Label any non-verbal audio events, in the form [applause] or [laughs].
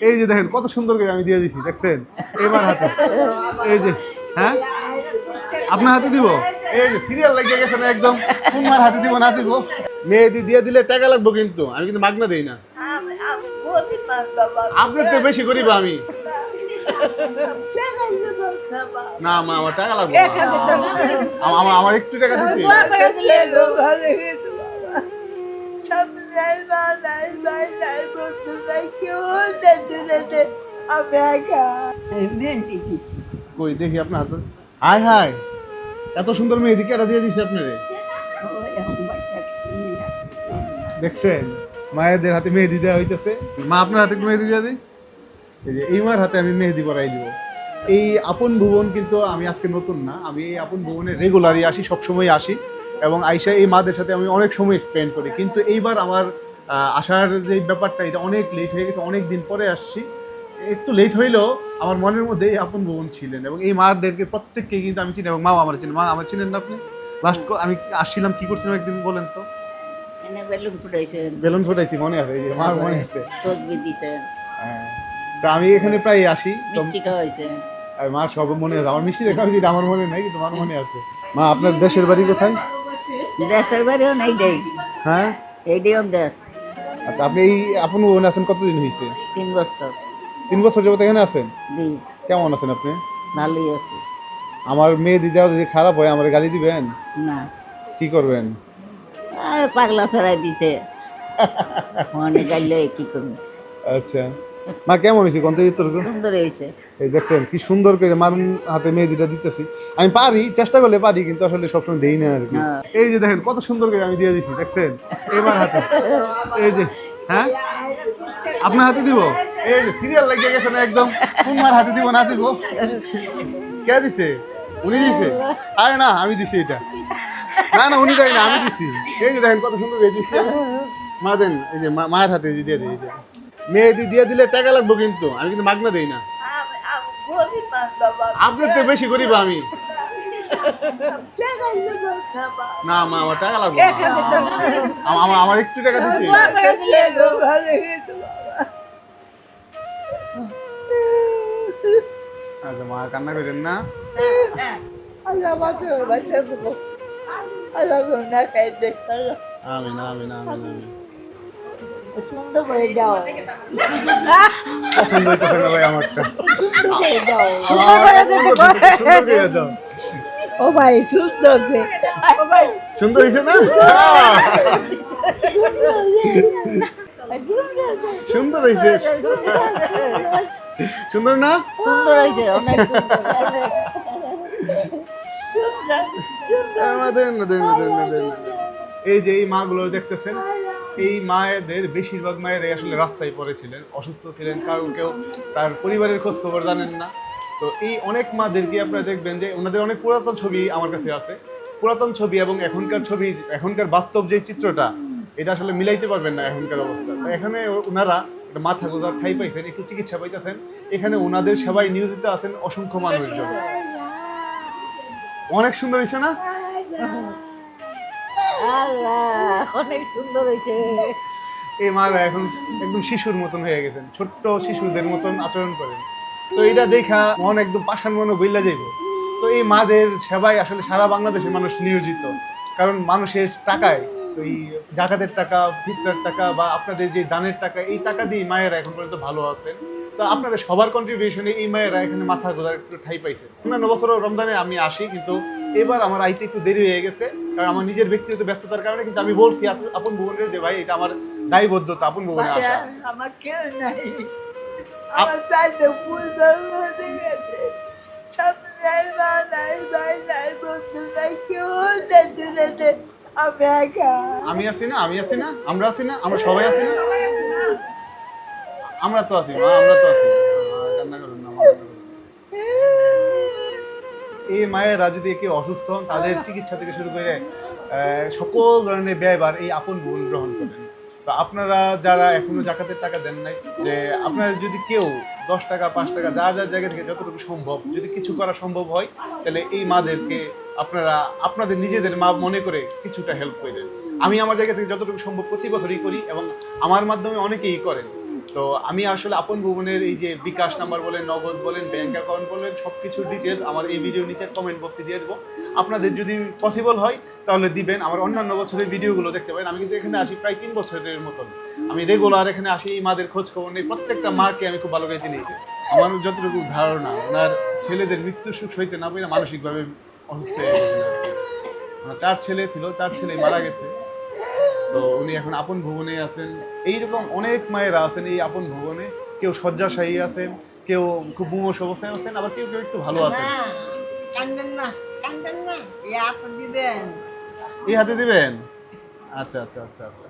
এই যে দেখেন কত সুন্দর করে আমি দিয়ে দিছি দেখছেন? এবার হাতে। এই যে হ্যাঁ? আপনার হাতে দিব? এই যে সিরিয়াল লাগিয়ে গেছে না একদম? কোন মার হাতে দিব না দিব? মেহেদি দিয়ে দিলে টাকা লাগবো কিন্তু আমি কিন্তু মাগনা দেই না। গরিব আপনার তো বেশি করিব আমি। না মা আমার টাকা লাগবে আমার আমার একটু টাকা দিতে। কই, দেখি আপনার হাই হাই। এত সুন্দর মেহেদি কেটা দিয়ে দিছে আপনারে। দেখছেন? মায়েদের হাতে মেহেদি দেওয়া হইতেছে। মা, আপনার হাতে মেহেদি দিয়ে দিই। এই যে, এই মার হাতে আমি মেহেদি পরাই দিব। এই আপন ভুবন কিন্তু আমি আজকে নতুন না। আমি এই আপন ভুবনে রেগুলারই আসি, সবসময় আসি। এবং আইসা এই মাদের সাথে আমি অনেক সময় স্পেন্ড করি। কিন্তু এইবার আমার আসার যে ব্যাপারটা এটা অনেক লেট হয়ে গেছে অনেক দিন পরে আসছি। একটু লেট হইলেও আমার মনের মধ্যে এই আপন ভুবন ছিলেন এবং এই মাদেরকে প্রত্যেককে কিন্তু আমি চিনি এবং মাও আমার চিনি মা আমার চিনেন না আপনি? লাস্ট আমি আসছিলাম কি করছিলাম একদিন বলেন তো? বেলুন বেলুন ফুটাইছি মনে আছে? এই যে মার মনে আছে? তসবি দিছেন হ্যাঁ। তা আমি এখানে প্রায় আসি। মিষ্টি আর মার সব মনে আছে। আমার মিষ্টি দেখা হয়েছে আমার মনে নাই কিন্তু তোমার মনে আছে। মা আপনার দেশের বাড়ি কোথায়? দেশের বাড়িও নাই দেই। হ্যাঁ? এই দিও দেশ। আচ্ছা আপনি এই আপন বোন আছেন কতদিন হয়েছে তিন বছর। তিন বছর যাবত এখানে আছেন? কেমন আছেন আপনি? ভালোই আছি। আমার মেয়ে দিদাও যদি খারাপ হয় আমার গালি দিবেন? না। কি করবেন? আর পাগলা ছাড়াই দিছে। [laughs] মনে চাইলে কি করুন আচ্ছা। মা কেমন হয়েছে কোন তোর সুন্দর হয়েছে। এই দেখছেন কি সুন্দর করে মারুন হাতে মেয়ে মেহেদিটা দিতেছি। আমি পারি চেষ্টা করলে পারি কিন্তু আসলে সবসময় দেই না আর কি। হ্যাঁ। এই যে দেখেন কত সুন্দর করে আমি দিয়ে দিছি দেখছেন? এবার হাতে। এই যে হ্যাঁ? আপনার হাতে দিব? এই যে সিরিয়াল লাগিয়ে গেছে না একদম। কোন মার হাতে দিব না দিব? কে দিছে? উনি দিছে? আরে না আমি দিছি এটা। না না উনি দেয় না আমি দিছি। এই যে দেখেন কত সুন্দর করে দিছি। মা দেন এই যে মায়ের হাতে দিয়ে দিয়েছে। মেহেদি দিয়ে দিলে টাকা লাগবো কিন্তু। আমি কিন্তু মাগনা দেই না। গরিব আপনার তো বেশি করিব আমি। না মা আমার টাকা লাগবে আমার আমার একটু টাকা বাবা আচ্ছা মা কান্না করেন না। আল্লাহ বাঁচো বাঁচো দেবো সুন্দর করে পছন্দ হইতেছে না ভাই আমারটা। সুন্দর করে যাও সুন্দর করে দাও ও ভাই সুন্দর যে। ও ভাই। সুন্দর হয়েছে না? সুন্দর হয়েছে সুন্দর না? সুন্দর হয়েছে অনেক। এই যে এই মাগুলো দেখতেছেন? এই মায়েদের বেশিরভাগ মায়েরাই আসলে রাস্তায় পড়েছিলেন অসুস্থ ছিলেন কারণ কেউ তার পরিবারের খোঁজ খবর জানেন না। তো এই অনেক মাদেরকে আপনারা দেখবেন যে ওনাদের অনেক পুরাতন ছবি আমার কাছে আছে। পুরাতন ছবি এবং এখনকার ছবি এখনকার বাস্তব যে চিত্রটা এটা আসলে মিলাইতে পারবেন না এখনকার অবস্থা। এখানে ওনারা একটা মাথা গোজার ঠাই পাইছেন একটু চিকিৎসা পাইতেছেন। এখানে ওনাদের সেবায় নিয়োজিত আছেন অসংখ্য মানুষজন। অনেক সুন্দর হয়েছে না? আল্লাহ, অনেক সুন্দর হয়েছে। এই মারা এখন একদম শিশুর মতন হয়ে গেছেন, ছোট্ট শিশুদের মতন আচরণ করেন। তো এটা দেখা মন একদম পাষাণ মনে বইলা যাইব। তো এই মাদের সেবায় আসলে সারা বাংলাদেশের মানুষ নিয়োজিত। কারণ মানুষের টাকায় ওই জাকাতের টাকা, ফিতরার টাকা বা আপনাদের যে দানের টাকা, এই টাকা দিয়ে মায়েরা এখন পর্যন্ত ভালো আছেন। তো আপনাদের সবার কন্ট্রিবিউশনে এই মায়েরা এখানে মাথা গোদার একটু ঠাই পাইছে অন্যান্য বছর রমজানে আমি আসি, কিন্তু এবার আমার আইতে একটু দেরি হয়ে গেছে কারণ আমার নিজের ব্যক্তিগত ব্যস্ততার কারণে কিন্তু আমি বলছি আপ- আপন ভুবনের যে ভাই এটা আমার দায়বদ্ধতা আপন ভুবনে আসা। আমার কেউ নাই। আমার চাইতে ফুল গেছে। আমি আমি আছি না আমি আছি না আমরা আছি না আমরা সবাই আছি না। আমরা তো আছি মা আমরা তো আছি। এই মায়েরা যদি কেউ অসুস্থ হন, তাদের চিকিৎসা থেকে শুরু করে সকল ধরনের ব্যয়বার এই আপন বোন গ্রহণ করেন। তো আপনারা যারা এখনও জাকাতের টাকা দেন নাই, যে আপনারা যদি কেউ দশ টাকা, পাঁচ টাকা, যার যার জায়গা থেকে যতটুকু সম্ভব যদি কিছু করা সম্ভব হয়, তাহলে এই মাদেরকে আপনারা, আপনাদের নিজেদের মা মনে করে কিছুটা হেল্প করে দেন। আমি আমার জায়গা থেকে যতটুকু সম্ভব প্রতি বছরই করি এবং আমার মাধ্যমে অনেকেই করেন। তো আমি আসলে আপন ভুবনের এই যে বিকাশ নাম্বার বলেন, নগদ বলেন ব্যাংক অ্যাকাউন্ট বলেন সব কিছুর ডিটেলস আমার এই ভিডিও নিচে কমেন্ট বক্সে দিয়ে দেবো। আপনাদের যদি পসিবল হয়, তাহলে দিবেন। আমার অন্যান্য বছরের ভিডিওগুলো দেখতে পারেন। আমি কিন্তু এখানে আসি প্রায় তিন বছরের মতন। আমি রেগুলার এখানে আসি মাদের খোঁজ খবর নেই প্রত্যেকটা মাকে আমি খুব ভালো করে চিনি। আমার যতটুকু ধারণা, ওনার ছেলেদের মৃত্যু সুখ সইতে না পেরে মানসিকভাবে অসুস্থ হয়ে আর চার ছেলে ছিল, চার ছেলে মারা গেছে। তো উনি এখন আপন ভুবনে আছেন। এইরকম অনেক মায়েরা আছেন এই আপন ভুবনে। কেউ শয্যাশায়ী আছেন কেউ খুব বুমস অবস্থায় আছেন আবার কেউ কেউ একটু ভালো আছেন। এই হাতে দিবেন? আচ্ছা আচ্ছা আচ্ছা আচ্ছা।